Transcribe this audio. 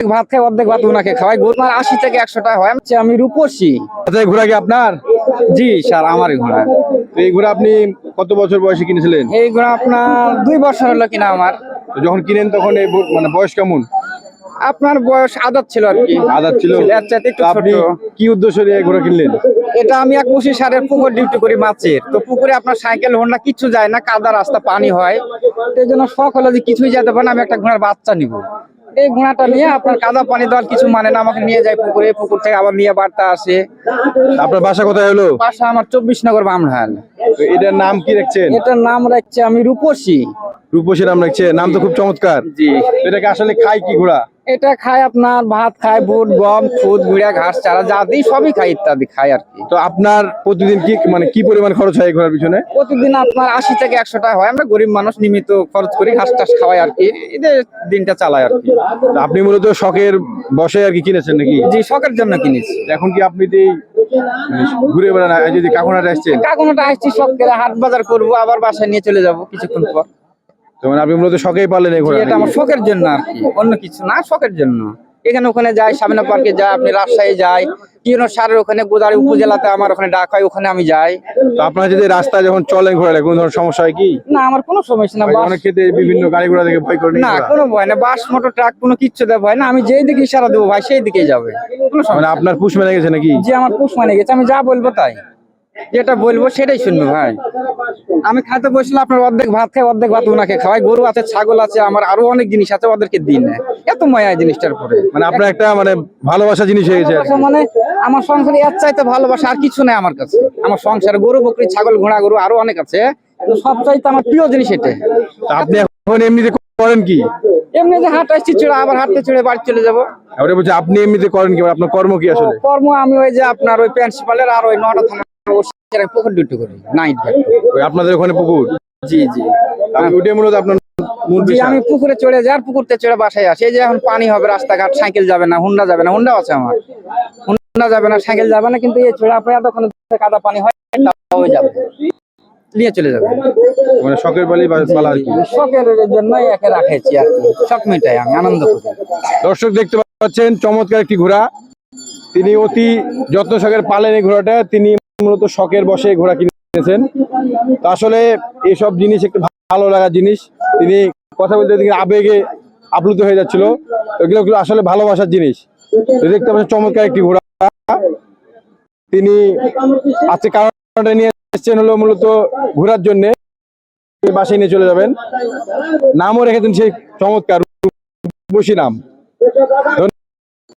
ভাত খাই অর্ধেক ভাত ওনাকে খাওয়াই আমার আশি থেকে একশো টাকা হয়। আমি- রূপসী। এই কি আপনার? জি স্যার আমারই ঘোড়া এই ঘোড়া আপনি কত বছর বয়সে কিনেছিলেন? এই ঘোড়া আপনার দুই বছর হলো কিনা আমার। যখন কিনেন তখন এই মানে বয়স কেমন? আপনার বয়স আদাত ছিল আর কি। আদার ছিল? তো আপনি কি উদ্দেশ্য নিয়ে ঘোড়া কিনলেন? এটা আমি এক বসি সারের পুকুর ডিউটি করি মাছের। তো পুকুরে আপনার সাইকেল হোন্ডা কিছু যায় না কাদা রাস্তা পানি হয়। এই জন্য শখ হলো যে কিছুই যেতে পারে না আমি একটা ঘোড়ার বাচ্চা নিব। এই ঘোড়াটা নিয়ে আপনার কাদা পানি দেওয়ার কিছু মানে না আমাকে নিয়ে যায় পুকুরে পুকুর থেকে আবার নিয়ে বার্তা আসে। আপনার বাসা কোথায় হলো? বাসা আমার চব্বিশ নগর বামহান এটার নাম কি রাখছেন? এটার নাম রাখছে আমি রূপসী। রূপসী নাম রাখছে নাম তো খুব চমৎকার। জি। এটাকে আসলে খাই কি ঘোড়া? এটা খায় আপনার ভাত খায় বুট গম খুদ গুড়িয়া ঘাস চারা যা দিই সবই খায় ইত্যাদি খায় আর কি। তো আপনার প্রতিদিন কি মানে কি পরিমাণ খরচ হয় ঘোড়ার পিছনে? প্রতিদিন আপনার আশি থেকে একশো টাকা হয়। আমরা গরিব মানুষ নিয়মিত খরচ করি ঘাস টাস খাওয়াই আর কি। এদের দিনটা চালায় আর কি। আপনি মূলত শখের বসে আর কি কিনেছেন নাকি? জি শখের জন্য কিনেছি। এখন কি আপনি যে ঘুরে বেড়ান যদি কাকুনাটা আসছেন কাকুনোটা আসছি শখ হাট বাজার করব আবার বাসায় নিয়ে চলে যাব কিছুক্ষণ পর। মানে আপনি মূলত শখেই পারলেন এই ঘোড়া এটা আমার শখের জন্য আর কি অন্য কিছু না শখের জন্য। এখানে ওখানে যাই সামনে পার্কে যাই আপনি রাজশাহী যাই কিনো সারের ওখানে গোদারি উপজেলাতে আমার ওখানে ডাক হয় ওখানে আমি যাই। তো আপনার যদি রাস্তায় যখন চলেন ঘোড়াটা কোনো ধরনের সমস্যা হয় কি? না আমার কোনো সমস্যা না অনেক ক্ষেত্রে বিভিন্ন গাড়ি ঘোড়া থেকে ভয় করে না কোনো ভয় না বাস মোটর ট্রাক কোনো কিচ্ছু দেওয়া ভয় না। আমি যেই দিকে ইশারা দেবো ভাই সেই দিকেই যাবে। কোনো মানে সমস্যা। আপনার পুষ মেনে গেছে নাকি? যে আমার পুষ মেনে গেছে আমি যা বলব তাই। যেটা বলব সেটাই শুনব ভাই। আমি খাইতে বসলে আপনার অর্ধেক ভাত খাই অর্ধেক ভাত ওনাকে খাওয়াই। গরু আছে ছাগল আছে আমার আরও অনেক জিনিস আছে ওদেরকে দিন এত মায়া জিনিসটার পরে মানে আপনার একটা মানে ভালোবাসা জিনিস হয়ে গেছে মানে আমার সংসারে এর চাইতে ভালোবাসা আর কিছু নাই আমার কাছে। আমার সংসারে গরু বকরি ছাগল ঘোড়া গরু আরও অনেক আছে। সব চাইতে আমার প্রিয় জিনিস এটা আপনি এখন এমনিতে করেন কি? এমনি যে হাট আসছি চড়ে আবার হাঁটতে চড়ে বাড়ি চলে যাব। আপনি এমনিতে করেন কি? আপনার কর্ম কি আসলে? কর্ম আমি ওই যে আপনার ওই প্রিন্সিপালের আর ওই নটা থানা পুকুর ডিউটি করি নাইট আপনাদের ওখানে পুকুর? জি জি। ওইটাই মূলত আপনার জি আমি পুকুরে চড়ে যাই আর পুকুরতে চড়ে বাসায় আসি। এই যে এখন পানি হবে রাস্তাঘাট সাইকেল যাবে না হুন্ডা যাবে না হুন্ডা আছে আমার। হুন্ডা যাবে না সাইকেল যাবে না কিন্তু এই চড়ে আপনার এতক্ষণ কাদা পানি হয় যাবে। নিয়ে চলে যাবে। মানে শখের বালি পালা আর কি। শখের জন্যই একে রাখেছি আর কি। শখ মেটাই আমি আনন্দ করি। দর্শক দেখতে পাচ্ছেন চমৎকার একটি ঘোড়া। তিনি অতি যত্ন শখের পালেন এই ঘোড়াটা। তিনি মূলত শখের বসে ঘোড়া কিনেছেন। তো আসলে এসব জিনিস একটু ভালো লাগার জিনিস। তিনি কথা বলতে আবেগে আপ্লুত হয়ে যাচ্ছিল। এগুলো আসলে ভালোবাসার জিনিস। দেখতে পাচ্ছেন চমৎকার একটি ঘোড়া। তিনি আজকে কারণটা নিয়ে এসেছেন হলো মূলত ঘোরার জন্য। বাসায় নিয়ে চলে যাবেন। নামও রেখেছেন সেই চমৎকার বসি নাম।